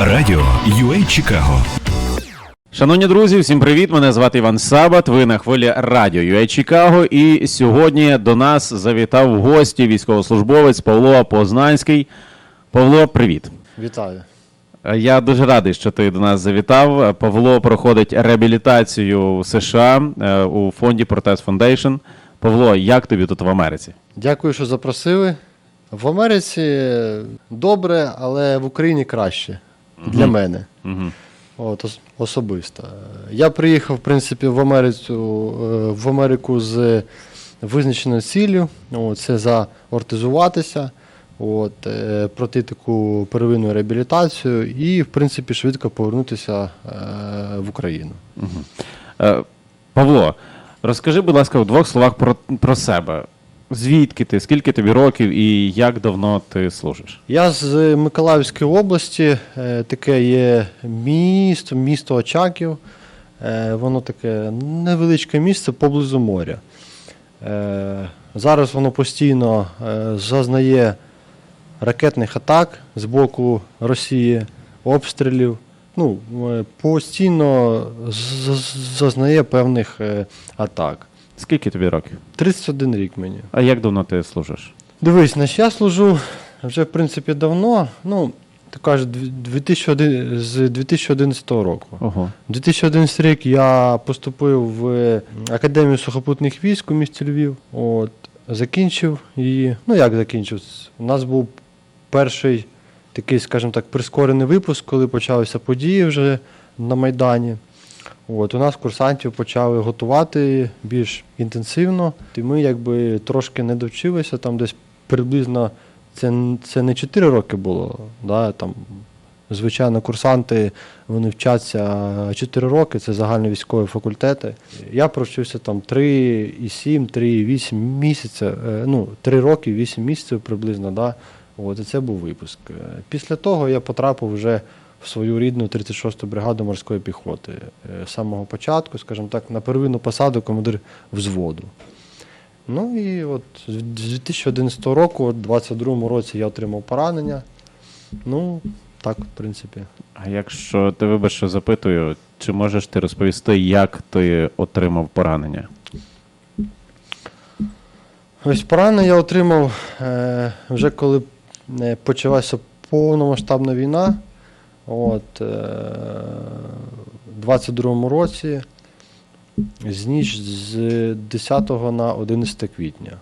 Радіо UA Чикаго. Шановні друзі, всім привіт! Мене звати Іван Сабат. Ви на хвилі радіо UA Чикаго. І сьогодні до нас завітав в гості військовослужбовець Павло Познанський. Павло, привіт. Вітаю. Е, Я дуже радий, що ти до нас завітав. Е, Павло проходить реабілітацію в США е, у фонді Протез Foundation. Павло, як тобі тут в Америці? Дякую, що запросили. В Америці добре, але в Україні краще для мене. От, особисто. Я приїхав, в принципі, в Америку, е, в Америку з визначеною ціллю. Це заортизуватися, от, е, пройти таку первинну реабілітацію і, в принципі, швидко повернутися е, в Україну. Павло, розкажи, будь ласка, в двох словах про, про себе. Звідки ти, скільки тобі років і як давно ти служиш? Я з Миколаївської області, е, таке є місто, місто Очаків. Е, Воно таке невеличке місце поблизу моря. Е, Зараз воно постійно зазнає ракетних атак з боку Росії, обстрілів. Ну, постійно зазнає певних атак. Скільки тобі років? 31 рік мені. А як давно ти служиш? Дивись, значить, я служу вже в принципі давно. Ну, ти кажеш, дві- 2001, з 2011 року. Ого. 2011 рік я поступив в Академію сухопутних військ у місті Львів. От, закінчив її. Ну як закінчив? У нас був перший такий, скажімо так, прискорений випуск, коли почалися події вже на Майдані. От, у нас курсантів почали готувати більш інтенсивно, і ми якби трошки не довчилися, там десь приблизно це, це не 4 роки було. Да, там, звичайно, курсанти вони вчаться 4 роки, це загальновійськові факультети. Я провчився там 3,7, 3,8 місяця, е, ну, 3 роки, 8 місяців приблизно. Да, от, і це був випуск. Е, Після того я потрапив вже в свою рідну 36-ту бригаду морської піхоти. Е, З самого початку, скажімо так, на первинну посаду командир взводу. Ну і от з 2011 року, от 22-му році я отримав поранення. Ну, так, в принципі. А якщо ти вибач, що запитую, чи можеш ти розповісти, як ти отримав поранення? Ось поранення я отримав е, вже коли е, почалася повномасштабна війна. От, е, 22-му році, з ніч з 10 на 11 квітня.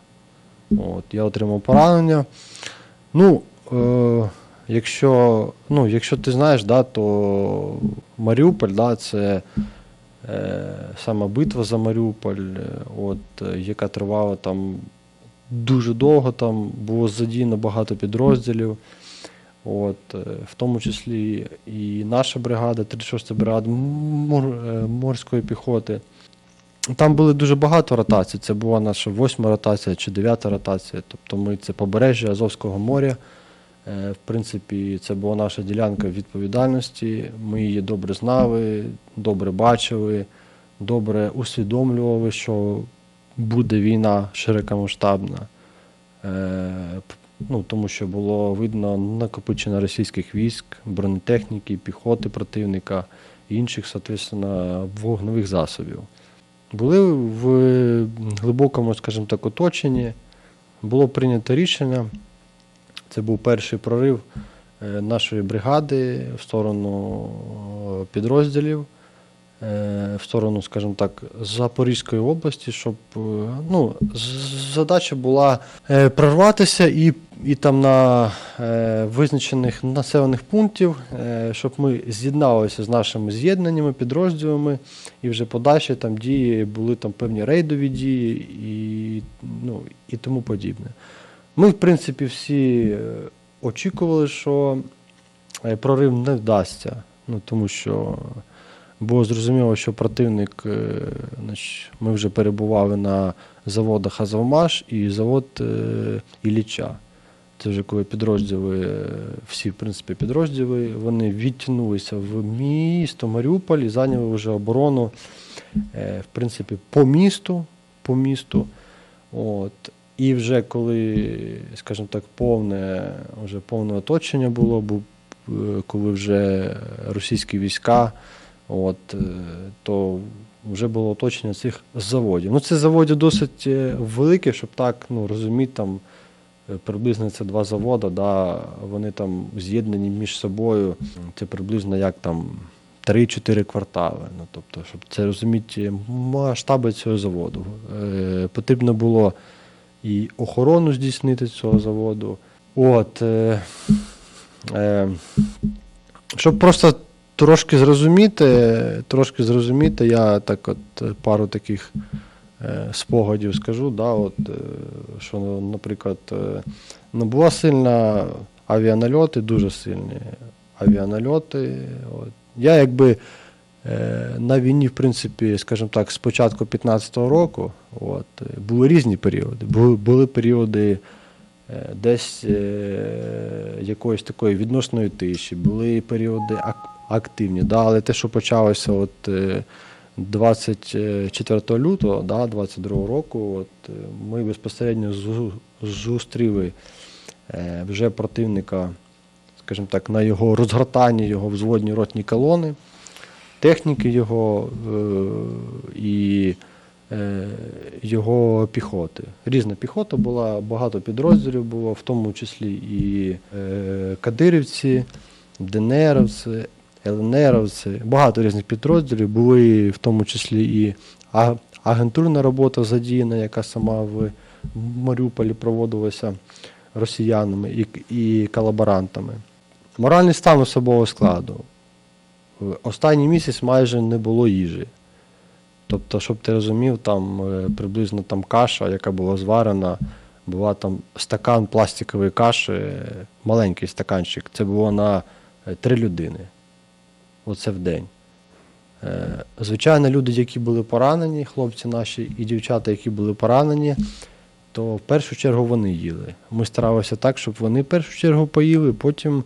От, я отримав поранення. Ну, е, якщо, ну, якщо ти знаєш, да, то Маріуполь, да, це е, сама битва за Маріуполь, е, от, яка тривала там дуже довго, там було задіяно багато підрозділів. От, е, в тому числі і наша бригада, 36-та бригада мор- е, морської піхоти. Там були дуже багато ротацій. Це була наша восьма ротація чи дев'ята ротація. Тобто ми це побережжя Азовського моря. Е, В принципі, це була наша ділянка відповідальності. Ми її добре знали, добре бачили, добре усвідомлювали, що буде війна широкомасштабна. Ну, тому що було видно накопичення російських військ, бронетехніки, піхоти противника і інших, соответственно, вогневих засобів. Були в глибокому, скажімо так, оточенні. Було прийнято рішення. Це був перший прорив е, нашої бригади в сторону е, підрозділів, е, в сторону, скажімо так, Запорізької області, щоб ну, задача була прорватися і, і там на е, визначених населених пунктів, е, щоб ми з'єдналися з нашими з'єднаннями, підрозділами, і вже подальші там дії були там певні рейдові дії і, ну, і тому подібне. Ми, в принципі, всі е, очікували, що прорив не вдасться. Ну, тому що було зрозуміло, що противник, значить, ми вже перебували на заводах Азовмаш і завод Ілліча. Це вже коли підрозділи, е, всі, в принципі, підрозділи, вони відтягнулися в місто Маріуполь і зайняли вже оборону, е, в принципі, по місту. По місту. От. І вже коли, скажімо так, повне, вже повне оточення було, був е, коли вже російські війська, от, то вже було оточення цих заводів. Ну, це заводи досить великі, щоб так ну, розуміти, приблизно це два заводи, да, вони там з'єднані між собою. Це приблизно як там 3-4 квартали. Ну, тобто, щоб це розуміти масштаби цього заводу. Е, потрібно було і охорону здійснити цього заводу. От, е, е, щоб просто трошки зрозуміти, трошки зрозуміти, я так от е, пару таких спогадів скажу. Да, от, е, що, наприклад, е, ну, була сильна авіанальоти, дуже сильні авіанальоти. От. Я якби е, на війні, в принципі, скажімо так, з початку 15-го року от, е, були різні періоди. Були, були періоди е, десь е, якоїсь такої відносної тиші, були періоди ак- активні. Да, але те, що почалося от, е, 24 лютого да, 22 року, от, е, ми безпосередньо зустріли е, вже противника, скажімо так, на його розгортанні, його взводні ротні колони, техніки його е, і е, його піхоти. Різна піхота була, багато підрозділів було, в тому числі і е, кадирівці, ДНРовці, ЛНРовці, багато різних підрозділів. Були в тому числі і агентурна робота задіяна, яка сама в Маріуполі проводилася росіянами і, і колаборантами. Моральний стан особового складу. Останній місяць майже не було їжі. Тобто, щоб ти розумів, там е, приблизно там каша, яка була зварена, була там стакан пластикової каші, маленький стаканчик. Це було на е, три людини. Оце в день. Е, Звичайно, люди, які були поранені, хлопці наші і дівчата, які були поранені, то в першу чергу вони їли. Ми старалися так, щоб вони в першу чергу поїли, потім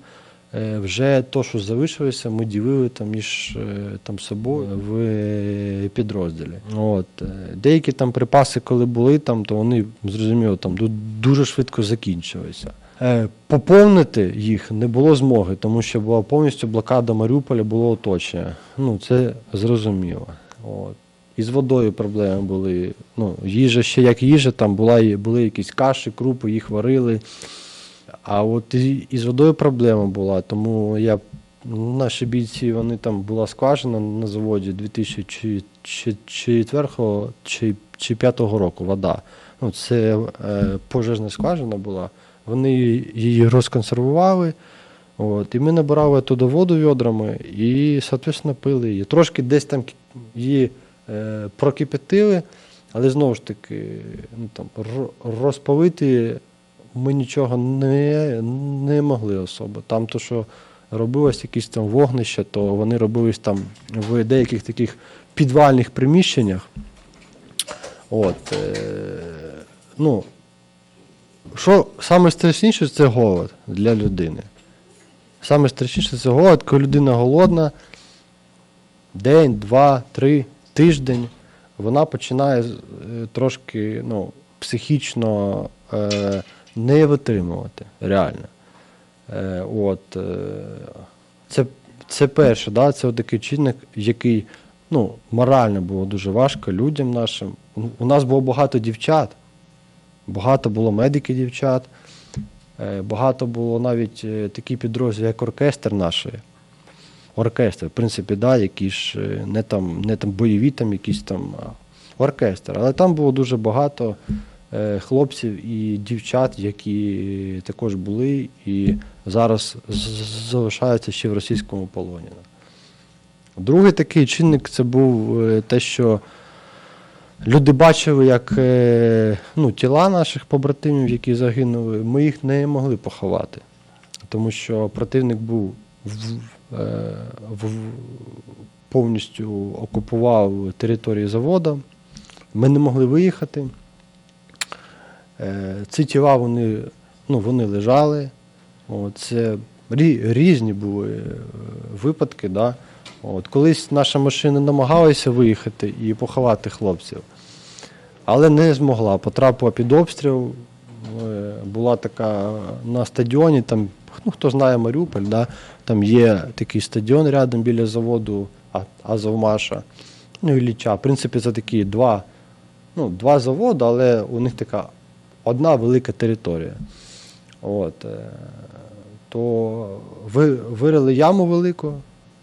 е, вже то, що залишилося, ми ділили там між е, там, собою в підрозділі. От. Деякі там припаси, коли були там, то вони зрозуміло там дуже швидко закінчилися. Е, Поповнити їх не було змоги, тому що була повністю блокада Маріуполя, було оточення. Ну, це зрозуміло. От. І з водою проблеми були. Ну, їжа ще як їжа, там була, були якісь каші, крупи, їх варили. А от і, водою проблема була, тому я, наші бійці, вони там була скважина на заводі 2004 чи, чи 5 року вода. Ну, це е, пожежна скважина була. Вони її розконсервували. От, і ми набирали туди воду відрами і, соответственно, пили її. Трошки десь там її е, прокипятили, але знову ж таки, ну, там, розпалити ми нічого не, не могли особо. Там то, що робилось якісь там вогнища, то вони робились там в деяких таких підвальних приміщеннях. От, е, ну, що саме страшніше це голод для людини. Саме страшніше це голод, коли людина голодна, день, два, три, тиждень, вона починає е, трошки ну, психічно е, не витримувати, реально. Е, от, е, це, це перше, да, це такий чинник, який ну, морально було дуже важко людям нашим. У- У нас було багато дівчат, багато було медиків дівчат, е, багато було навіть е, такі підрозділи, як оркестр наш. Оркестр, в принципі, да, які ж е, не там, не там бойові, там якісь там оркестр. Але там було дуже багато хлопців і дівчат, які також були і зараз залишаються ще в російському полоні. Другий такий чинник це був те, що люди бачили, як е, ну, тіла наших побратимів, які загинули, ми їх не могли поховати. Тому що противник був в, е, в, повністю окупував територію заводу. Ми не могли виїхати. Е, Ці тіла вони, ну, вони лежали. Це різні були е, випадки. Да? От, колись наша машина намагалася виїхати і поховати хлопців, але не змогла. Потрапила під обстріл. Е, була така на стадіоні, там, ну, хто знає Маріуполь, да, там є такий стадіон рядом біля заводу Азовмаша, ну і. В принципі, це такі два, ну, два заводи, але у них така одна велика територія. От, е, то ви, вирили яму велику,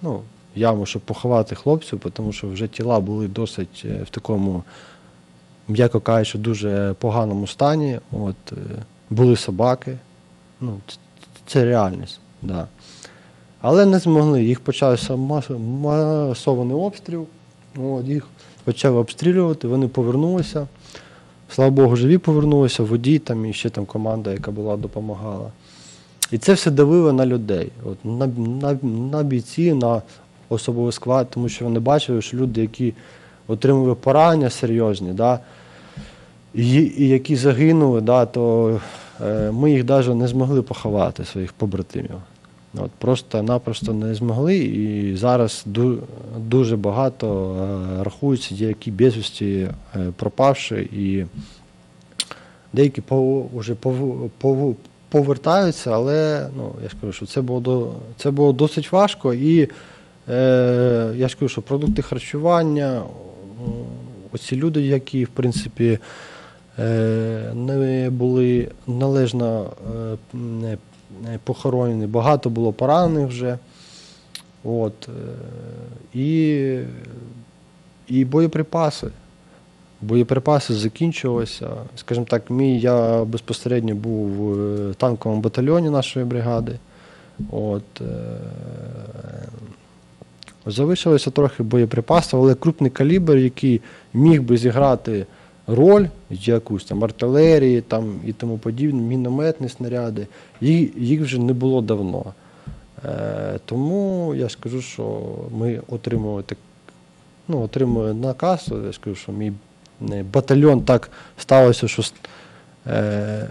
ну, яму, щоб поховати хлопців, тому що вже тіла були досить е, в такому, м'яко кажучи, дуже поганому стані. От, е, були собаки. Ну, ц- це реальність. Да. Але не змогли. Їх почався мас- масований обстріл. От, їх почали обстрілювати, вони повернулися. Слава Богу, живі повернулися, водій там і ще там команда, яка була, допомагала. І це все давило на людей, от, на, на, на бійців, на особовий склад, тому що вони бачили, що люди, які отримали поранення серйозні, да, і, і які загинули, да, то е, ми їх навіть не змогли поховати, своїх побратимів. От, Просто-напросто не змогли. І зараз ду, дуже багато е, рахуються, які безвісті е, пропавші, і деякі вже пов, пов, повертаються, але ну, я ж кажу, що це було, це було досить важко. І я ж кажу, що продукти харчування, оці люди, які, в принципі, е, не були належно е, не, не похоронені, багато було поранених вже. От, е, і, і боєприпаси. Боєприпаси закінчувалися. Скажімо так, мій я безпосередньо був в е, танковому батальйоні нашої бригади. От, е, залишилося трохи боєприпасів, але крупний калібр, який міг би зіграти роль якусь там артилерії там, і тому подібне, мінометні снаряди, їх, вже не було давно. Е, тому я ж кажу, що ми отримували так, ну, отримали наказ, я ж кажу, що мій батальйон так сталося, що е,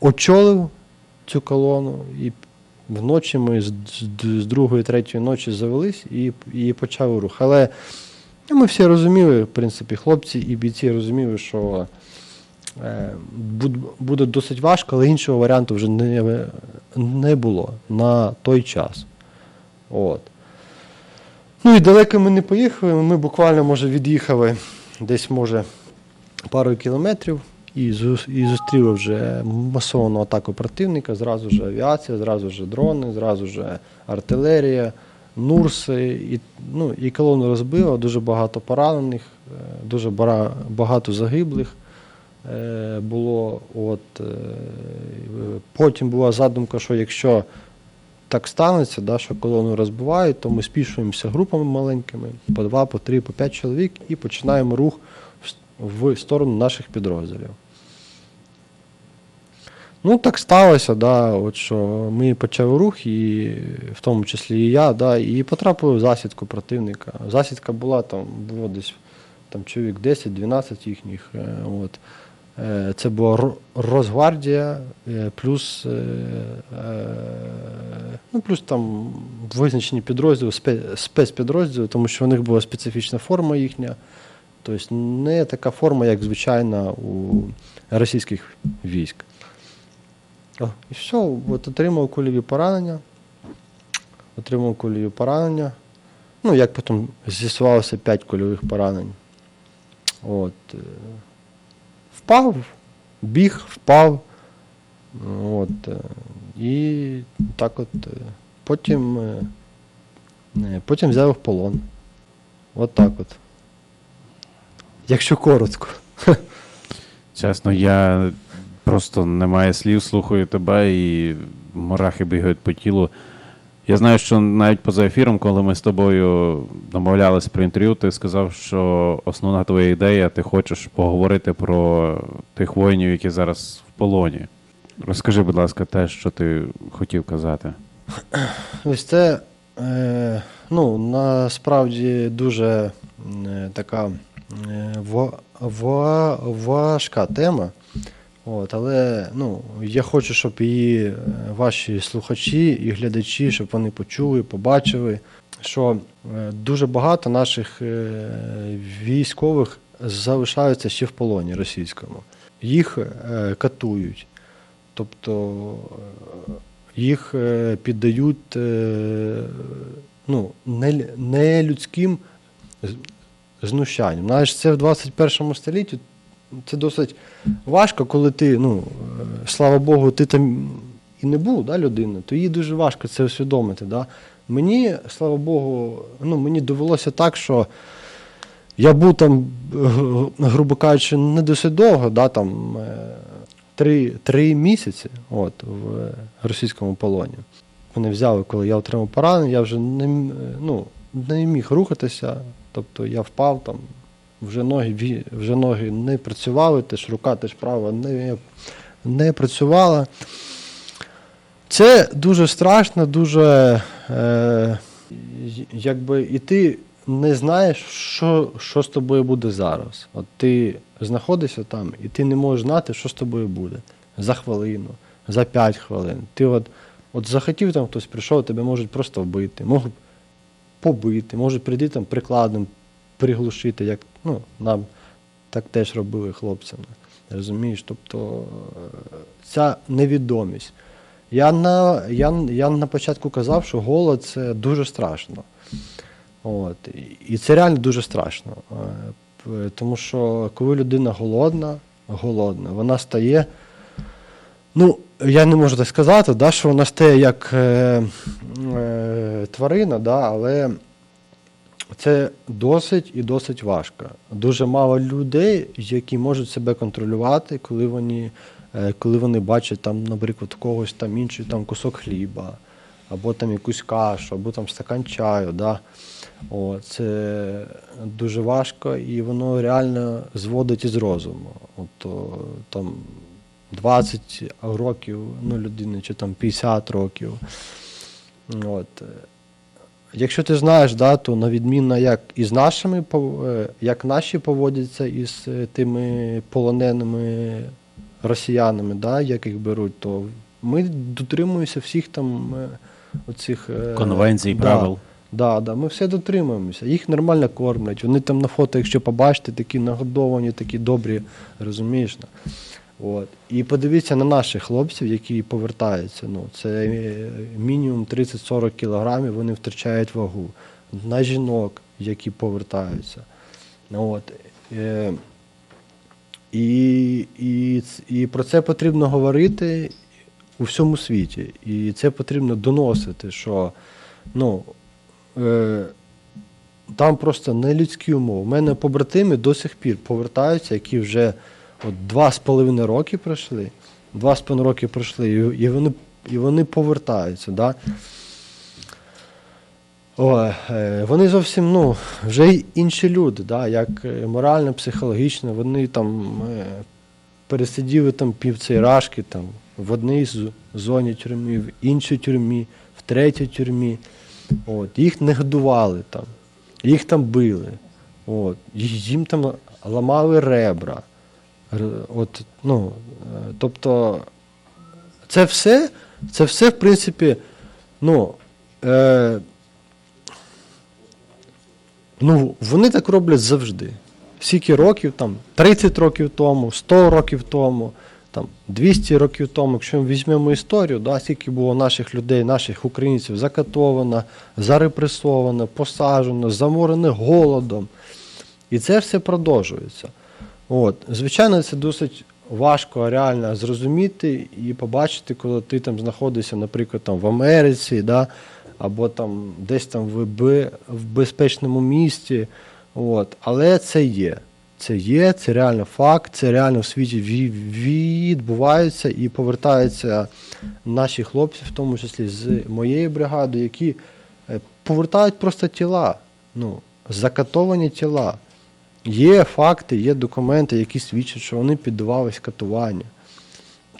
очолив цю колону, і вночі ми з, з, з другої, третьої ночі завелись і, і почали рух. Але ну, ми всі розуміли, в принципі, хлопці і бійці розуміли, що е, буде досить важко, але іншого варіанту вже не, не було на той час. От. Ну і далеко ми не поїхали. Ми буквально, може, від'їхали десь, може, пару кілометрів і, зу- і зустріли вже масовану атаку противника, зразу ж авіація, зразу ж дрони, зразу ж артилерія, Нурси, і, ну, і колону розбило, дуже багато поранених, е, дуже багато загиблих е, було. От, е, потім була задумка, що якщо так станеться, да, що колону розбивають, то ми спішуємося групами маленькими, по два, по три, по п'ять чоловік, і починаємо рух в сторону наших підрозділів. Ну, так сталося, да, от що ми почали рух, і в тому числі і я, да, і потрапили в засідку противника. Засідка була там, було десь там, чоловік 10-12 їхніх. е, От. Е, Це була Росгвардія, е, плюс, ну, плюс там визначені підрозділи, спе- спецпідрозділи, тому що у них була специфічна форма їхня. Тобто не така форма, як звичайна у російських військ. О, і все, от отримав кульові поранення. Отримав кульові поранення. Ну, як потім з'ясувалося 5 кульових поранень. От. е, Впав, біг, впав. От. е, І так от. е, Потім, потім взяв в полон. От так от. Якщо коротко. Чесно, я просто не маю слів, слухаю тебе і мурахи бігають по тілу. Я знаю, що навіть поза ефіром, коли ми з тобою домовлялися про інтерв'ю, ти сказав, що основна твоя ідея, ти хочеш поговорити про тих воїнів, які зараз в полоні. Розкажи, будь ласка, те, що ти хотів казати. Ось це е, ну, насправді дуже е, така е, ва, ва, важка тема. От, але ну, я хочу, щоб її е, ваші слухачі і глядачі, щоб вони почули, побачили, що е, дуже багато наших е, військових залишаються ще в полоні російському. їх катують. Тобто їх піддають ну, не, лю- не людським з- знущанням. Знаєш, це в 21 столітті це досить важко, коли ти, ну, е, слава Богу, ти там і не був да, людиною, то їй дуже важко це усвідомити. Да? Мені, слава Богу, ну, мені довелося так, що я був там, грубо кажучи, не досить довго, да, там, е, три, три місяці от, в російському полоні. Мене взяли, коли я отримав поранення, я вже не, ну, не міг рухатися. Тобто я впав там, вже ноги, вже ноги не працювали, теж рука теж права не, не працювала. Це дуже страшно, дуже е, якби і ти не знаєш, що, що з тобою буде зараз. От ти знаходишся там, і ти не можеш знати, що з тобою буде за хвилину, за 5 хвилин. Ти от, от захотів там хтось прийшов, тебе можуть просто вбити, можуть побити, можуть прийти там прикладом, приглушити, як ну, нам так теж робили хлопцям. Розумієш? Тобто е, ця невідомість. Я на, я, я на початку казав, що голод це дуже страшно. От. і- це реально дуже страшно. Е, Тому що коли людина голодна, голодна, вона стає. Ну, я не можу так сказати, да, що вона стає як е, е, тварина, да, але це досить і досить важко. Дуже мало людей, які можуть себе контролювати, коли вони, е, коли вони бачать там, наприклад, когось там інший там кусок хліба, або там якусь кашу, або там стакан чаю. Да? О, це дуже важко і воно реально зводить із розуму. От, там 20 років ну, людини, чи там 50 років. От. Якщо ти знаєш, то на відмінно як із нашими, е, як наші поводяться із е, тими полоненими росіянами, да, як їх беруть, то ми дотримуємося всіх там е, оцих Конвенцій, да, правил. Да, да, ми все дотримуємося. Їх нормально кормлять. Вони там на фото, якщо побачите, такі нагодовані, такі добрі, розумієш. От. І подивіться на наших хлопців, які повертаються. Ну, це е, мінімум 30-40 кілограмів, вони втрачають вагу. На жінок, які повертаються. От. Е, і, і, і про це потрібно говорити у всьому світі. І це потрібно доносити, що ну, е, там просто нелюдські умови. У мене побратими до сих пір повертаються, які вже от два з половиною роки пройшли. Два з половиною роки пройшли, і, і, вони, і вони повертаються. Да? О, е, вони зовсім ну, вже інші люди, да, як е, морально, психологічно, вони там е, пересиділи там пів цієї рашки там, в одній зоні тюрмі, в іншій тюрмі, в третій тюрмі. От, їх не годували там, їх там били. От, їм там ламали ребра. От, ну, е, тобто, це все, це все, в принципі, ну, е, ну, вони так роблять завжди. Скільки років, там, 30 років тому, 100 років тому, там, 200 років тому, якщо ми візьмемо історію, да, скільки було наших людей, наших українців закатовано, зарепресовано, посаджено, заморене голодом. І це все продовжується. От. Звичайно, це досить важко реально зрозуміти і побачити, коли ти там знаходишся, наприклад, там в Америці, да, або там десь там в, в безпечному місті. От. Але це є. Це є, це реально факт, це реально в світі ві- відбувається і повертаються наші хлопці, в тому числі з моєї бригади, які е, повертають просто тіла, ну, закатовані тіла. Є факти, є документи, які свідчать, що вони піддавались катуванню.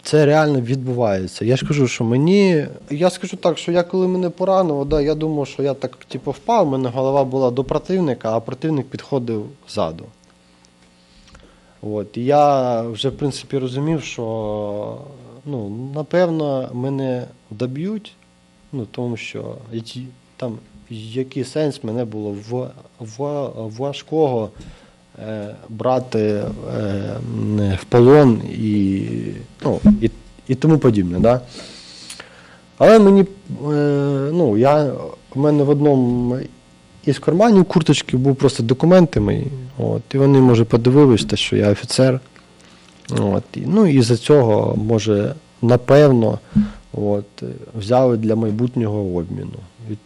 Це реально відбувається. Я ж кажу, що мені. Я скажу так, що я коли мене поранило, да, я думав, що я так типу, впав, у мене голова була до противника, а противник підходив ззаду. От. Я вже, в принципі, розумів, що ну, напевно мене доб'ють, ну, тому що там, який сенс мене було в, в, важкого брати е, в полон і, ну, і, і тому подібне. Да? Але мені, е, ну, я, в мене в одному із карманів курточки був просто документи мої. От, і вони, може, подивились, те, що я офіцер. От, і, ну і за цього, може, напевно, от, е, взяли для майбутнього обміну. І, в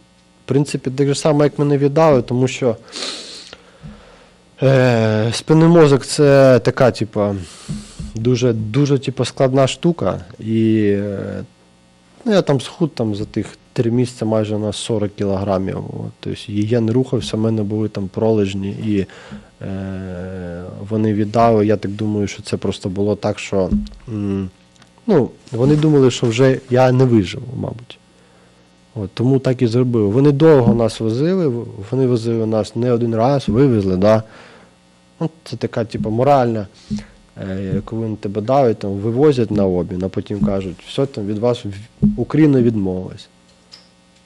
принципі, так же само, як мене віддали, тому що е, спинний мозок це така, типа, дуже, дуже типа, складна штука. І е, ну, я там схуд там, за тих три місяці майже на 40 кілограмів. Тобто, я не рухався, в мене були там пролежні, і е, вони віддали. Я так думаю, що це просто було так, що ну, вони думали, що вже я не виживу, мабуть. От, тому так і зробили. Вони довго нас возили, вони возили нас не один раз, вивезли, да. Ну, це така, типу, моральна, е, коли вони тебе давить, там, вивозять на обмін, а потім кажуть, все там від вас Україна відмовилась.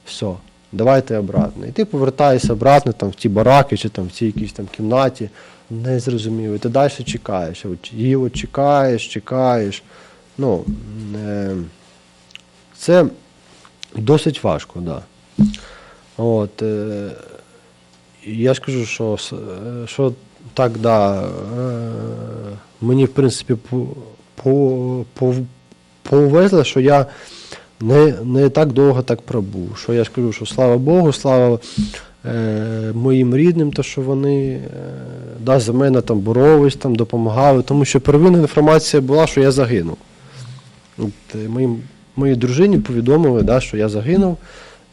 Все, давайте обратно. І ти повертаєшся обратно там, в ті бараки чи там, в цій якійсь там кімнаті, не зрозуміло. І ти далі чекаєш. І от чекаєш, чекаєш. Ну, е, це досить важко. Да. От, е, я ж кажу, що, що так, да, е, мені, в принципі, по, по, по, повезло, що я не, не так довго так пробув. Що я ж кажу, що слава Богу, слава е, моїм рідним, то що вони е, да, за мене там боролись, там, допомагали, тому що первинна інформація була, що я загинув. От, е, моїм, моїй дружині повідомили, да, що я загинув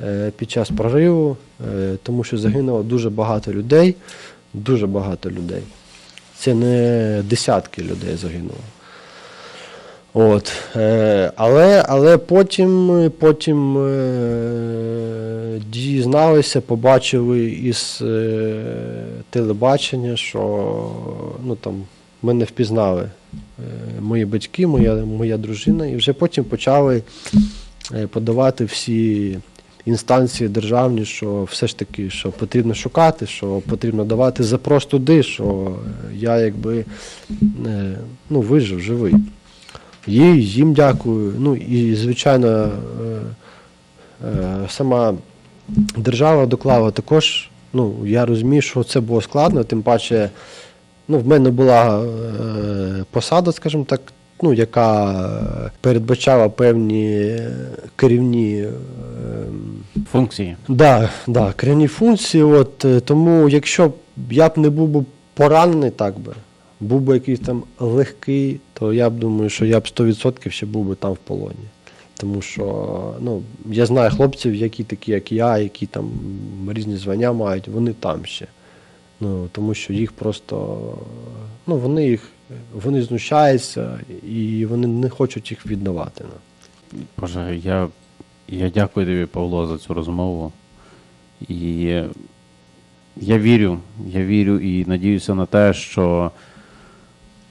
е, під час прориву, е, тому що загинуло дуже багато людей, дуже багато людей. Це не десятки людей загинуло. От, е, але, але потім, потім е, дізналися, побачили із е, телебачення, що ну, там, мене впізнали мої батьки, моя, моя дружина, і вже потім почали подавати всі інстанції державні, що все ж таки що потрібно шукати, що потрібно давати запрос туди, що я якби е, ну, вижив, живий. Їй, їм дякую. Ну і, звичайно, е, е, сама держава доклала також. Ну, я розумію, що це було складно, тим паче, ну, в мене була посада, скажімо так, ну, яка передбачала певні керівні. Е, Функції. Да, да, керівні функції. От, е, тому якщо б я б не був би поранений так би, був би якийсь там легкий, то я б думаю, що я б 100% ще був би там в полоні. Тому що ну, я знаю хлопців, які такі, як я, які там різні звання мають, вони там ще. Ну, тому що їх просто, ну, вони їх, вони знущаються і вони не хочуть їх віддавати. Боже, я, я дякую тобі, Павло, за цю розмову. І я вірю, я вірю і надіюся на те, що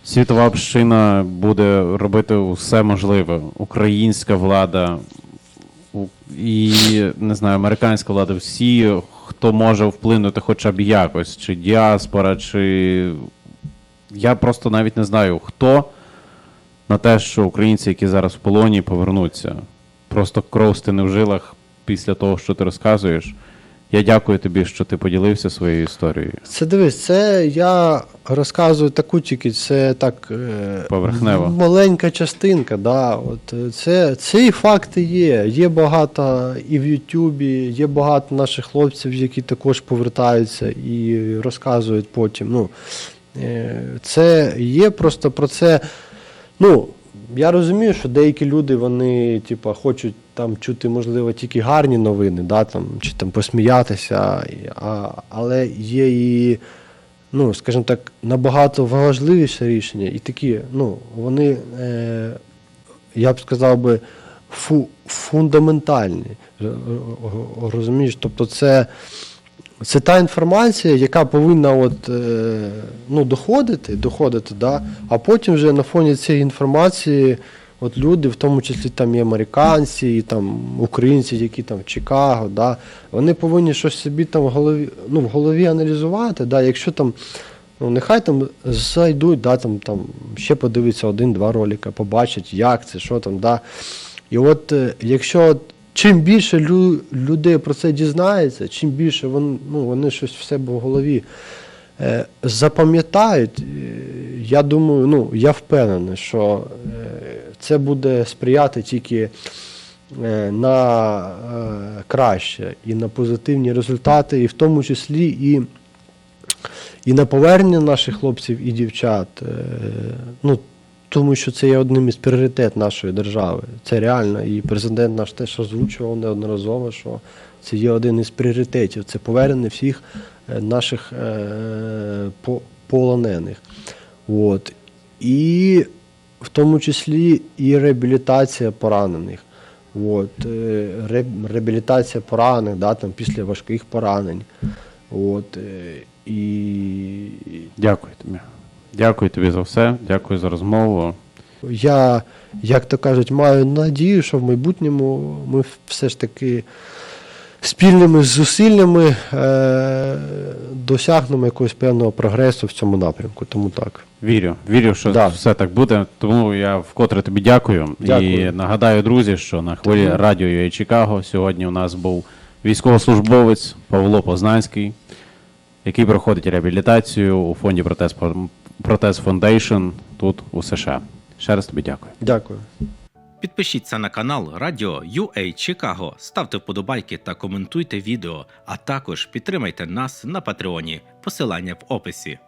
світова община буде робити все можливе. Українська влада і не знаю, американська влада, всі, хто може вплинути хоча б якось, чи діаспора, чи я просто навіть не знаю, хто на те, що українці, які зараз в полоні, повернуться. Просто кров стине в жилах після того, що ти розказуєш. Я дякую тобі, що ти поділився своєю історією. Це дивись, це я розказую таку тільки, це так е, Поверхнево. маленька частинка. Да, от, е, це, це і факти є. Є багато і в Ютубі, є багато наших хлопців, які також повертаються і розказують потім. Ну, це є просто про це. Ну, я розумію, що деякі люди вони, типа, хочуть там чути, можливо, тільки гарні новини, да, там, чи там посміятися, а, але є і, ну, скажімо так, набагато важливіше рішення, і такі, ну, вони, е, я б сказав би, фу, фундаментальні. Р- р- Розумієш? Тобто це. Це та інформація, яка повинна от, е, ну, доходити, доходити, да? а потім вже на фоні цієї інформації от люди, в тому числі там і американці, і там українці, які там в Чикаго, да? вони повинні щось собі там в голові, ну, в голові аналізувати. Да? Якщо там Ну, нехай там зайдуть, да, там, там ще подивиться один-два ролика, побачать, як це, що там, да. І от е, якщо от чим більше лю, людей про це дізнається, чим більше вони, ну, вони щось в себе в голові е, запам'ятають, е, я думаю, ну, я впевнений, що е, це буде сприяти тільки е, на е, краще і на позитивні результати, і в тому числі і, і на повернення наших хлопців і дівчат. е, Ну, тому що це є одним із пріоритет нашої держави. Це реально. І президент наш теж озвучував неодноразово, що це є один із пріоритетів. Це повернення всіх е, наших е, по- полонених. От. І в тому числі і реабілітація поранених. От, е, ре- реабілітація поранених да, там, після важких поранень. От, і Дякую тобі. Дякую тобі за все. Дякую за розмову. я, як то кажуть, маю надію, що в майбутньому ми все ж таки спільними зусиллями е, досягнемо якогось певного прогресу в цьому напрямку. Тому так. Вірю, вірю, що Да. все так буде. Тому я вкотре тобі дякую. І нагадаю, друзі, що на хвилі Тому- радіо UA Чикаго сьогодні у нас був військовослужбовець Павло Познанський, який проходить реабілітацію у фонді Протез, Протез Foundation тут у США. Ще раз тобі дякую. Дякую. Підпишіться на канал Радіо UA Чикаго, ставте вподобайки та коментуйте відео, а також підтримайте нас на Патреоні. Посилання в описі.